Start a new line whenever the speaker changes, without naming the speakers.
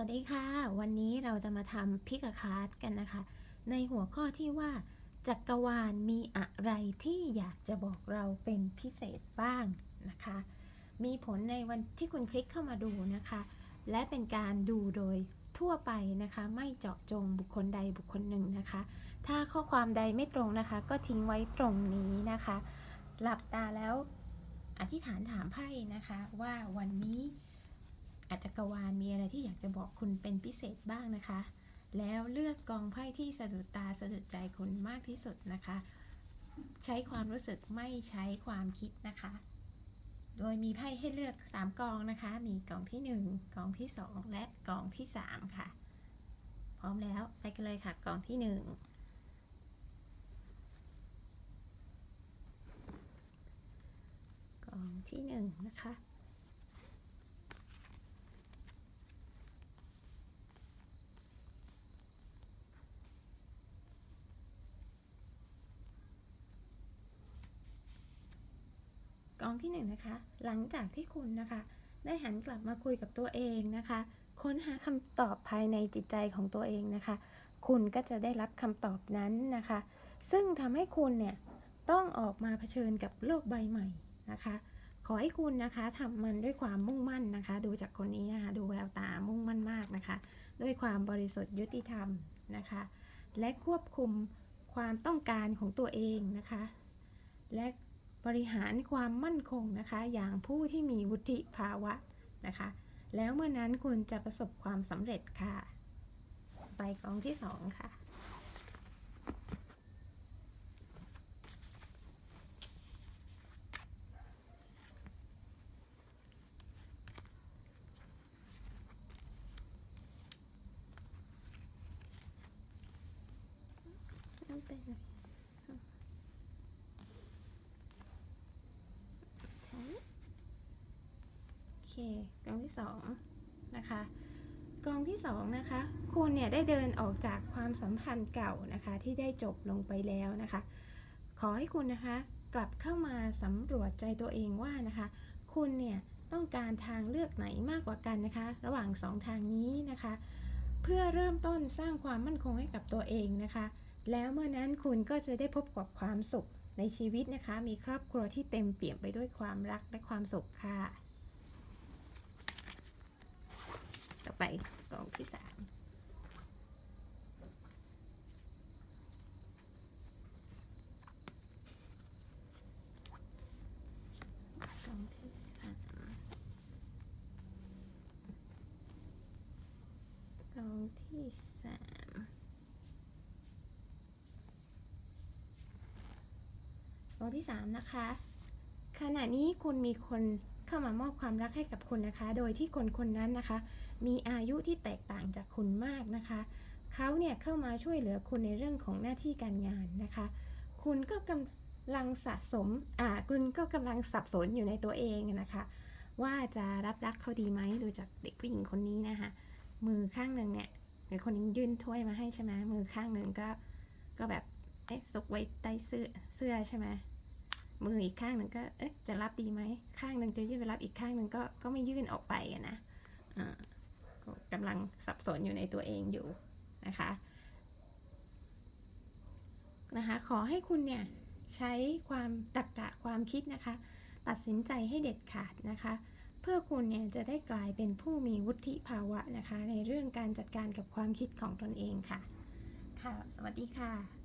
วัสดีค่ะ วันนี้เราจะมาทำพิกาคาร์ดกันนะคะ ในหัวข้อที่ว่า จักรวาลมีอะไรที่อยากจะบอกเราเป็นพิเศษบ้างนะคะ มีผลในวันที่คุณคลิกเข้ามาดูนะคะ และเป็นการดูโดยทั่วไปนะคะ ไม่เจาะจงบุคคลใดบุคคลหนึ่งนะคะ ถ้าข้อความใดไม่ตรงนะคะ ก็ทิ้งไว้ตรงนี้นะคะ หลับตาแล้วอธิษฐานถามไพ่นะคะว่าวันนี้ อาจจะกรวาลมีอะไรที่อยากจะบอกคุณเป็นพิเศษบ้างนะคะ แล้วเลือกกองไพ่ที่สะดุดตาสะดุดใจคุณมากที่สุดนะคะ ใช้ความรู้สึกไม่ใช้ความคิดนะคะ โดยมีไพ่ให้เลือก 3กองนะคะ มีกองที่ 1 กองที่ 2 และกองที่ 3 ค่ะ พร้อมแล้วไปกันเลยค่ะกองที่1กองที่1นะคะ องที่หนึ่งนะคะ หลังจากที่คุณนะคะ ได้หันกลับมาคุยกับตัวเองนะคะ ค้นหาคำตอบภายในจิตใจของตัวเองนะคะ คุณก็จะได้รับคำตอบนั้นนะคะ ซึ่งทำให้คุณเนี่ยต้องออกมาเผชิญกับโลกใบใหม่นะคะ ขอให้คุณนะคะทำมันด้วยความมุ่งมั่นนะคะ ดูจากคนนี้นะคะดูแววตามุ่งมั่นมากนะคะ ด้วยความบริสุทธิ์ยุติธรรมนะคะ และควบคุมความต้องการของตัวเองนะคะ และ บริหารความมั่นคงนะคะ อย่างผู้ที่มีวุฒิภาวะนะคะ แล้วเมื่อนั้นคุณจะประสบความสำเร็จค่ะ ไปกองที่สองค่ะไม่เป็นไรโอเค กองที่สองนะคะกองที่สองนะคะคุณเนี่ยได้เดินออกจากความสัมพันธ์เก่านะคะที่ได้จบลงไปแล้วนะคะ ขอให้คุณนะคะกลับเข้ามาสำรวจใจตัวเองว่านะคะ คุณเนี่ยต้องการทางเลือกไหนมากกว่ากันนะคะ ระหว่างสองทางนี้นะคะ เพื่อเริ่มต้นสร้างความมั่นคงให้กับตัวเองนะคะ แล้วเมื่อนั้นคุณก็จะได้พบกับความสุขในชีวิตนะคะ มีครอบครัวที่เต็มเปี่ยมไปด้วยความรักและความสุขค่ะ ต่อไปกองที่สามกองที่สามกองที่สามกองที่สามนะคะ ขณะนี้คุณมีคน เข้ามามอบความรักให้กับคุณนะคะ โดยที่คนคนนั้นนะคะ มีอายุที่แตกต่างจากคุณมากนะคะ เขาเนี่ยเข้ามาช่วยเหลือคุณในเรื่องของหน้าที่การงานนะคะ คุณก็กำลังสะสม อ่า คุณก็กำลังสับสนอยู่ในตัวเองนะคะ ว่าจะรับรักเขาดีไหมดูจากเด็กผู้หญิงคนนี้นะคะ มือข้างหนึ่งเนี่ยเดี๋ยวคนนี้ยื่นถ้วยมาให้ใช่ไหมมือข้างหนึ่งก็ ก็แบบเอ๊ะซุกไว้ใต้เสื้อเสื้อใช่ไหม มืออีกข้างหนึ่งก็เอ๊ะจะรับดีไหมข้างหนึ่งจะยื่นไปรับอีกข้างหนึ่งก็ก็ไม่ยื่นออกไปอะนะก็กำลังสับสนอยู่ในตัวเองอยู่นะคะนะคะ ขอให้คุณเนี่ยใช้ความตรรกะความคิดนะคะ ตัดสินใจให้เด็ดขาดนะคะ เพื่อคุณเนี่ยจะได้กลายเป็นผู้มีวุฒิภาวะนะคะ ในเรื่องการจัดการกับความคิดของตนเองค่ะ ค่ะ สวัสดีค่ะ